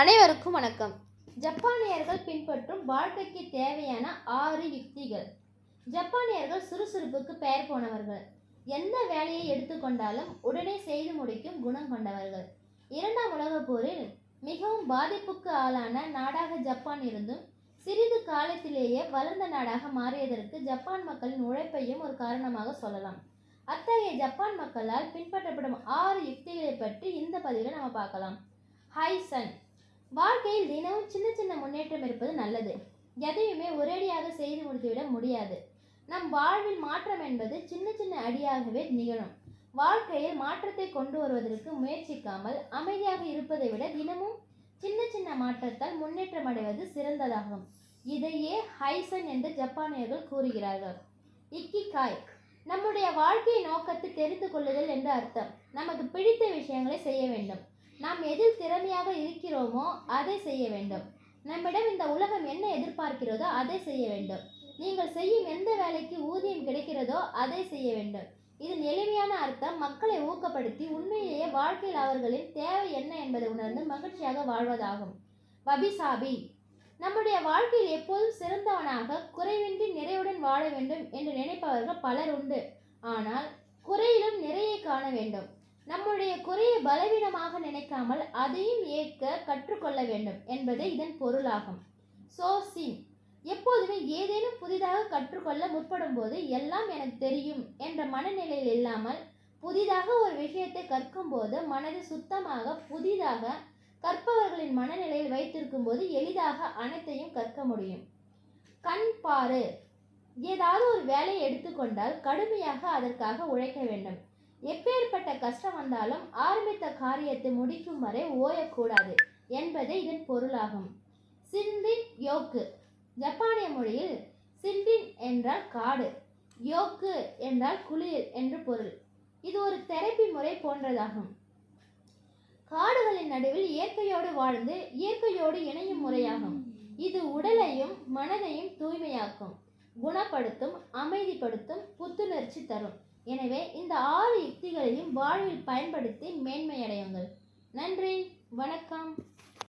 அனைவருக்கும் வணக்கம். ஜப்பானியர்கள் பின்பற்றும் வாழ்க்கைக்கு தேவையான ஆறு யுக்திகள். ஜப்பானியர்கள் சுறுசுறுப்புக்கு பெயர் போனவர்கள். எந்த வேலையை எடுத்துக்கொண்டாலும் உடனே செய்து முடிக்கும் குணம் கொண்டவர்கள். இரண்டாம் உலகப் போரில் மிகவும் பாதிப்புக்கு ஆளான நாடாக ஜப்பான் இருந்தும் சிறிது காலத்திலேயே வளர்ந்த நாடாக மாறியதற்கு ஜப்பான் மக்களின் உழைப்பையும் ஒரு காரணமாக சொல்லலாம். அத்தகைய ஜப்பான் மக்களால் பின்பற்றப்படும் ஆறு யுக்திகளை பற்றி இந்த பதிவில் நம்ம பார்க்கலாம். ஹைசன் வாழ்க்கையில் தினமும் சின்ன சின்ன முன்னேற்றம் இருப்பது நல்லது. எதையுமே ஒரேடியாக செய்து முடித்துவிட முடியாது. நம் வாழ்வில் மாற்றம் என்பது சின்ன சின்ன அடியாகவே நிகழும். வாழ்க்கையில் மாற்றத்தை கொண்டு வருவதற்கு முயற்சிக்காமல் அமைதியாக இருப்பதை விட தினமும் சின்ன சின்ன மாற்றத்தால் முன்னேற்றம் அடைவது சிறந்ததாகும். இதையே ஹைசன் என்று ஜப்பானியர்கள் கூறுகிறார்கள். இக்கிகாய் நம்முடைய வாழ்க்கை நோக்கத்தை தெரிந்து கொள்ளுதல் என்று அர்த்தம். நமக்கு பிடித்த விஷயங்களை செய்ய வேண்டும். நாம் எதில் திறமையாக இருக்கிறோமோ அதை செய்ய வேண்டும். நம்மிடம் இந்த உலகம் என்ன எதிர்பார்க்கிறதோ அதை செய்ய வேண்டும். நீங்கள் செய்யும் எந்த வேலைக்கு ஊதியம் கிடைக்கிறதோ அதை செய்ய வேண்டும். இதன் எளிமையான அர்த்தம் மக்களை ஊக்கப்படுத்தி உண்மையிலேயே வாழ்க்கையில் அவர்களின் தேவை என்ன என்பதை உணர்ந்து மகிழ்ச்சியாக வாழ்வதாகும். வபிசாபி நம்முடைய வாழ்க்கையில் எப்போதும் சிறந்தவனாக குறைவின்றி நிறைவுடன் வாழ வேண்டும் என்று நினைப்பவர்கள் பலர் உண்டு. ஆனால் குறையிலும் நிறையை காண வேண்டும். நம்முடைய குறையை பலவீனமாக நினைக்காமல் அதையும் ஏற்க கற்றுக்கொள்ள வேண்டும் என்பதே இதன் பொருளாகும். சோர்சிங் எப்போதுமே ஏதேனும் புதிதாக கற்றுக்கொள்ள முற்படும் போது எல்லாம் எனக்கு தெரியும் என்ற மனநிலையில் இல்லாமல் புதிதாக ஒரு விஷயத்தை கற்கும் போது மனது சுத்தமாக புதிதாக கற்பவர்களின் மனநிலையில் வைத்திருக்கும் போது எளிதாக அனைத்தையும் கற்க முடியும். கண் பாரு. ஏதாவது ஒரு வேலையை எடுத்துக்கொண்டால் கடுமையாக அதற்காக உழைக்க வேண்டும். எப்பேற்பட்ட கஷ்டம் வந்தாலும் ஆரம்பித்த காரியத்தை முடிக்கும் வரை ஓயக்கூடாது என்பதே இதன் பொருளாகும். சிந்தின் யோக்கு. ஜப்பானிய மொழியில் சிந்தின் என்றால் காடு யோக்கு என்றால் குளிர் என்று பொருள். இது ஒரு தெரப்பி முறை போன்றதாகும். காடுகளின் நடுவில் இயற்கையோடு வாழ்ந்து இயற்கையோடு இணையும் முறையாகும். இது உடலையும் மனதையும் தூய்மையாக்கும் குணப்படுத்தும் அமைதிப்படுத்தும் புத்துணர்ச்சி தரும். எனவே இந்த ஆறு யுக்திகளையும் வாழ்வில் பயன்படுத்தி மேன்மையடையுங்கள். நன்றி. வணக்கம்.